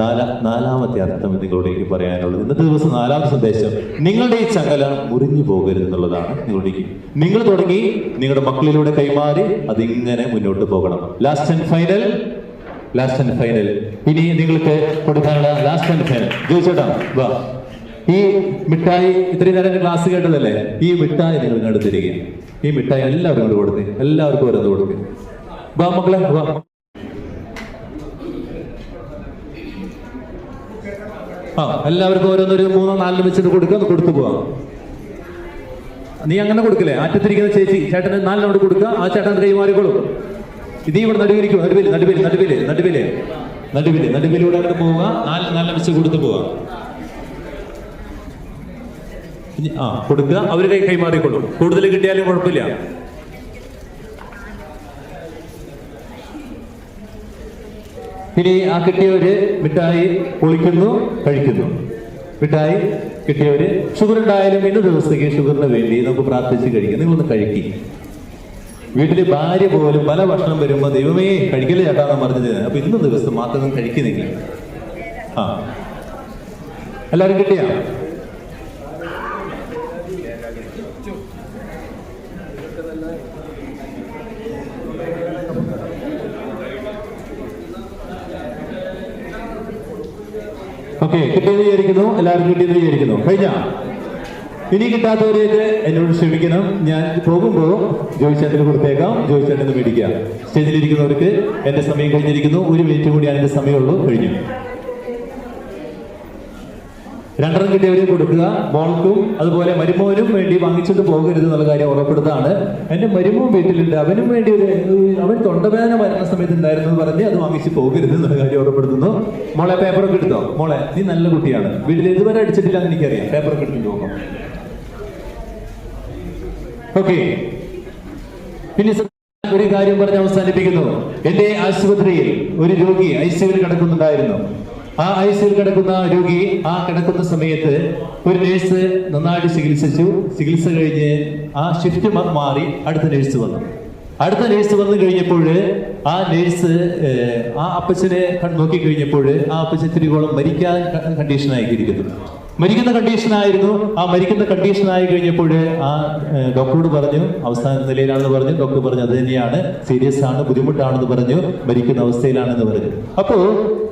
നാല നാലാമത്തെ അർത്ഥം നിങ്ങളോടേക്ക് പറയാനുള്ളത്. ഇന്നത്തെ ദിവസം നാലാമത്തെ സന്ദേശം നിങ്ങളുടെ ഈ ചങ്ങല മുറിഞ്ഞു പോകരുത് എന്നുള്ളതാണ് നിങ്ങളുടെ നിങ്ങൾ തുടങ്ങി നിങ്ങളുടെ മക്കളിലൂടെ കൈമാറി അതിങ്ങനെ മുന്നോട്ട് പോകണം. Last and final last and final ഇനി നിങ്ങൾക്ക് കൊടുക്കാനുള്ള ലാസ്റ്റ് ആൻഡ് ഫൈനൽ ചോദിച്ചോട്ടാ വാ. ഈ മിഠായി ഇത്രയും നേരം ക്ലാസ് കേട്ടതല്ലേ? ഈ മിഠായി നിങ്ങൾ ഇങ്ങോട്ട് തരിക ഈ മിഠായി എല്ലാവരും കൊണ്ട് കൊടുത്തേ. എല്ലാവർക്കും ഓരോന്ന് കൊടുക്കുക വാ മക്കളെ വാ. ആ എല്ലാവർക്കും ഓരോന്നൊരു മൂന്നോ നാലിന് വെച്ചിട്ട് കൊടുക്കുക കൊടുത്തു പോവാം. നീ അങ്ങനെ കൊടുക്കില്ലേ? ആറ്റത്തിരിക്കുന്ന ചേച്ചി ചേട്ടന് നാലിനോട് കൊടുക്കുക ആ ചേട്ടൻ കൈമാറിക്കോളും. ഇത് ഇവിടെ നടുവിരിക്കും നടുവിൽ നടുവിൽ നടുവിൽ നടുവിൽ. നടുവിൽ നടുവിലൂടെ അങ്ങനെ പോവുക. നാല് നാലിന് വെച്ച് കൊടുത്തു പോവുക. ആ കൊടുക്കുക. അവർ കൈ കൈമാറിക്കൊള്ളും കൂടുതൽ കിട്ടിയാലും കുഴപ്പമില്ല. ഇനി ആ കിട്ടിയവര് മിഠായി പൊളിക്കുന്നു കഴിക്കുന്നു. മിഠായി കിട്ടിയവര് ഷുഗർ ഉണ്ടായാലും ഇന്ന ദിവസത്തേക്ക് ഷുഗറിന് വേണ്ടി നമുക്ക് പ്രാർത്ഥിച്ച് കഴിക്കാം. നിങ്ങളൊന്ന് കഴിക്കി. വീട്ടിൽ ഭാര്യ പോലും പല ഭക്ഷണം വരുമ്പോ ദൈവമേ കഴിക്കൽ ചേട്ടാന്ന് പറഞ്ഞത്. അപ്പൊ ഇന്ന ദിവസം മാത്രം കഴിക്കുന്നില്ല. ആ. എല്ലാരും കിട്ടിയാ? ഓക്കെ കിട്ടിയത് വിചാരിക്കുന്നു. എല്ലാവരും കിട്ടിയത് വിചാരിക്കുന്നു. കഴിഞ്ഞ? ഇനി കിട്ടാത്തവരെയൊക്കെ എന്നോട് ക്ഷമിക്കണം. ഞാൻ പോകുമ്പോൾ ജോയിച്ചേട്ടന് കൊടുത്തേക്കാം. ജോയിച്ചേട്ടന് മേടിക്കാം. സ്റ്റേജിലിരിക്കുന്നവർക്ക് എന്റെ സമയം കഴിഞ്ഞിരിക്കുന്നു. ഒരു മിനിറ്റ് കൂടിയാണ് എന്റെ സമയമുള്ളൂ. കഴിഞ്ഞു. രണ്ടെണ്ണം കിട്ടിയവരെ കൊടുക്കുക. മോൾക്കും അതുപോലെ മരുമോനും വേണ്ടി വാങ്ങിച്ചിട്ട് പോകരുത് എന്നുള്ള കാര്യം ഉറപ്പെടുത്താണ് എന്റെ മരുമോൻ വീട്ടിലുണ്ട്. അവനും വേണ്ടി ഒരു അവൻ തൊണ്ടവേദന വരുന്ന സമയത്ത് ഉണ്ടായിരുന്നു എന്ന് പറഞ്ഞ് അത് വാങ്ങിച്ച് പോകരുത് എന്നുള്ള കാര്യം ഉറപ്പെടുത്തുന്നു. മോളെ പേപ്പറൊക്കെ എടുത്തോ? മോളെ നീ നല്ല കുട്ടിയാണ്. വീട്ടിൽ ഇതുവരെ അടിച്ചിട്ടില്ല എന്ന് എനിക്കറിയാം. പേപ്പറൊക്കെ എടുത്തിട്ട് പോകാം ഓക്കെ പിന്നെ ഒരു കാര്യം പറഞ്ഞ് അവസാനിപ്പിക്കുന്നു. എന്റെ ആശുപത്രിയിൽ ഒരു രോഗി ഐ സിയുവിൽ കിടക്കുന്നുണ്ടായിരുന്നു. ആ ഐ സിയിൽ കിടക്കുന്ന രോഗി ആ കിടക്കുന്ന സമയത്ത് ഒരു നേഴ്സ് നന്നായിട്ട് ചികിത്സിച്ചു. ചികിത്സ കഴിഞ്ഞ് ആ ഷിഫ്റ്റ് മാറി അടുത്ത നേഴ്സ് വന്നു. അടുത്ത നേഴ്സ് വന്നു കഴിഞ്ഞപ്പോൾ ആ നേഴ്സ് ആ അപ്പച്ചനെ നോക്കി കഴിഞ്ഞപ്പോൾ ആ അപ്പച്ചൻ തിരികോളം മരിക്കാൻ കണ്ടീഷനായിരിക്കുന്നു മരിക്കുന്ന കണ്ടീഷനായിരുന്നു ആ മരിക്കുന്ന കണ്ടീഷനായി കഴിഞ്ഞപ്പോൾ ആ ഡോക്ടറോട് പറഞ്ഞു അവസാന നിലയിലാണെന്ന് പറഞ്ഞു. ഡോക്ടർ പറഞ്ഞു അത് തന്നെയാണ്. സീരിയസ് ആണ് ബുദ്ധിമുട്ടാണെന്ന് പറഞ്ഞു. മരിക്കുന്ന അവസ്ഥയിലാണെന്ന് പറഞ്ഞു. അപ്പോ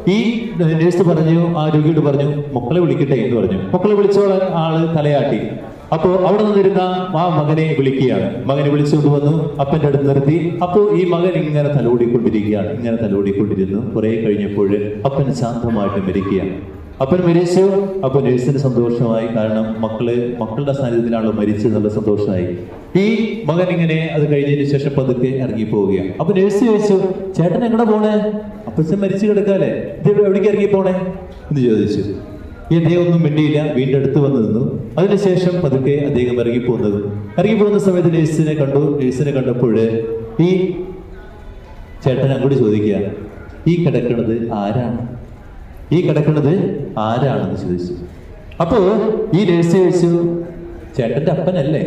ഈ നേഴ്സ് പറഞ്ഞു ആ രോഗിയോട് പറഞ്ഞു മക്കളെ വിളിക്കട്ടെ എന്ന് പറഞ്ഞു. മക്കളെ വിളിച്ചോളാൻ ആൾ തലയാട്ടി. അപ്പോ അവിടെ നിന്നിരുന്ന ആ മകനെ വിളിക്കുകയാണ്. മകനെ വിളിച്ചുകൊണ്ട് വന്നു അപ്പന്റെ അടുത്ത് നിർത്തി. അപ്പോ ഈ മകൻ ഇങ്ങനെ തലോടിക്കൊണ്ടിരിക്കുകയാണ്. ഇങ്ങനെ തലോടിക്കൊണ്ടിരുന്നു. കുറെ കഴിഞ്ഞപ്പോൾ അപ്പൻ ശാന്തമായിട്ട് മരിക്കുകയാണ്. അപ്പൻ മരിച്ചു. അപ്പൊ നഴ്സിന് സന്തോഷമായി. കാരണം മക്കൾ മക്കളുടെ സാന്നിധ്യത്തിലാണല്ലോ മരിച്ചത് എന്നുള്ള സന്തോഷമായി. ഈ മകൻ ഇങ്ങനെ അത് കഴിഞ്ഞതിന് ശേഷം പതുക്കെ ഇറങ്ങി പോവുകയാണ് അപ്പൊ നഴ്സ് ചോദിച്ചു ചേട്ടൻ എങ്ങടെ പോണേ? അപ്പച്ചൻ മരിച്ചു കിടക്കാല്ലേ? ഇത് എവിടേക്ക് ഇറങ്ങി പോണേ? എന്ന് ചോദിച്ചു. ഈ അദ്ദേഹം ഒന്നും മിണ്ടിയില്ല. വീണ്ടും അടുത്ത് വന്നു നിന്നു. അതിനുശേഷം പതുക്കെ അദ്ദേഹം ഇറങ്ങി പോകുന്നത് ഇറങ്ങി പോകുന്ന സമയത്ത് നഴ്സിനെ കണ്ടു. നഴ്സിനെ കണ്ടപ്പോൾ ഈ ചേട്ടൻ അങ്ങോട്ട് ചോദിക്കുക ഈ കിടക്കുന്നത് ആരാണ്? ഈ കിടക്കുന്നത് ആരാണെന്ന് ചോദിച്ചു. അപ്പോ ഈ രഹസ്യം ചോദിച്ചു ചേട്ടന്റെ അപ്പനല്ലേ?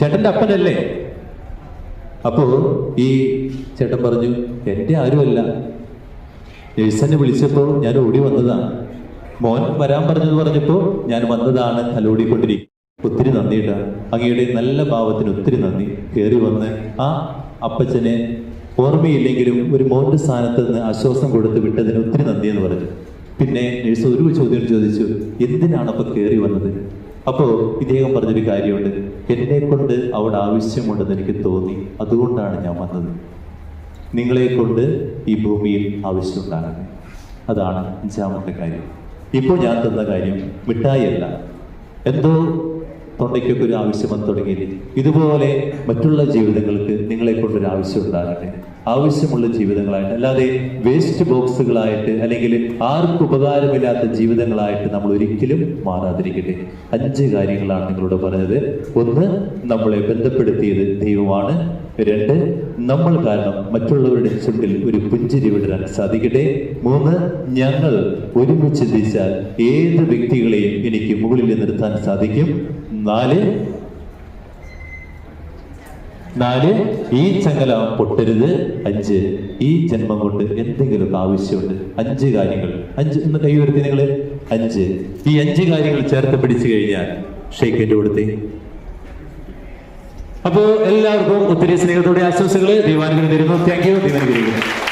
ചേട്ടന്റെ അപ്പനല്ലേ? അപ്പോ ഈ ചേട്ടൻ പറഞ്ഞു എന്റെ ആരുമല്ല. ജെയ്സനെ വിളിച്ചപ്പോൾ ഞാൻ ഓടി വന്നതാണ് മോൻ വരാൻ പറഞ്ഞത് പറഞ്ഞപ്പോൾ ഞാൻ വന്നതാണ് തലോടിക്കൊണ്ടിരിക്കും. ഒത്തിരി നന്ദിയിട്ട അങ്ങയുടെ നല്ല ഭാവത്തിന് ഒത്തിരി നന്ദി. കയറി വന്ന് ആ അപ്പച്ചനെ ഓർമ്മയില്ലെങ്കിലും ഒരു മോന്റെ സ്ഥാനത്ത് നിന്ന് ആശ്വാസം കൊടുത്ത് വിട്ടതിന് ഒത്തിരി നന്ദി എന്ന് പറഞ്ഞു. പിന്നെ നഴ്സ് ഒരു ചോദ്യം ചോദിച്ചു എന്തിനാണ് അപ്പൊ കയറി വന്നത്? അപ്പോ ഇദ്ദേഹം പറഞ്ഞൊരു കാര്യമുണ്ട് എന്നെ കൊണ്ട് അവിടെ ആവശ്യമുണ്ടെന്ന് എനിക്ക് തോന്നി അതുകൊണ്ടാണ് ഞാൻ വന്നത്. നിങ്ങളെ കൊണ്ട് ഈ ഭൂമിയിൽ ആവശ്യമുണ്ടാകട്ടെ അതാണ് അഞ്ചാമത്തെ കാര്യം. ഇപ്പോൾ ഞാൻ തന്ന കാര്യം മിഠായി അല്ല. എന്തോ തൊണ്ടയ്ക്കൊക്കെ ഒരു ആവശ്യം വന്ന് തുടങ്ങി ഇതുപോലെ മറ്റുള്ള ജീവിതങ്ങൾക്ക് നിങ്ങളെ കൊണ്ടൊരു ആവശ്യം ഉണ്ടാകട്ടെ. ആവശ്യമുള്ള ജീവിതങ്ങളായിട്ട് അല്ലാതെ വേസ്റ്റ് ബോക്സുകളായിട്ട് അല്ലെങ്കിൽ ആർക്കും ഉപകാരമില്ലാത്ത ജീവിതങ്ങളായിട്ട് നമ്മൾ ഒരിക്കലും മാറാതിരിക്കട്ടെ. അഞ്ച് കാര്യങ്ങളാണ് നിങ്ങളോട് പറഞ്ഞത്. ഒന്ന് നമ്മളെ ബന്ധപ്പെടുത്തിയത് ദൈവമാണ്. രണ്ട് നമ്മൾ കാരണം മറ്റുള്ളവരുടെ ചുണ്ടിൽ ഒരു പുഞ്ചിരി വിടാൻ സാധിക്കട്ടെ. മൂന്ന് ഞങ്ങൾ ഒരുമിച്ച് ചിന്തിച്ചാൽ ഏത് വ്യക്തികളെയും എനിക്ക് മുകളിൽ നിർത്താൻ സാധിക്കും. നാല്. നാല്. ഈ ചങ്ങല പൊട്ടരുത്. അഞ്ച്. ഈ ജന്മം കൊണ്ട് എന്തെങ്കിലും ആവശ്യമുണ്ട്. അഞ്ച് കാര്യങ്ങൾ. അഞ്ച് ഇന്ന് കൈ ഉയർത്തി നിങ്ങൾ അഞ്ച്. ഈ അഞ്ച് കാര്യങ്ങൾ ചേർത്ത് പിടിച്ചു കഴിഞ്ഞാൽ ഷെയ്ക്കന്റെ കൊടുത്തേ അപ്പോ എല്ലാവർക്കും ഒത്തിരി സ്നേഹത്തോടെ ആശംസകൾ ദൈവാനുഗ്രഹം തരുന്നു താങ്ക് യു ദൈവാനുഗ്രഹിക്കുന്നു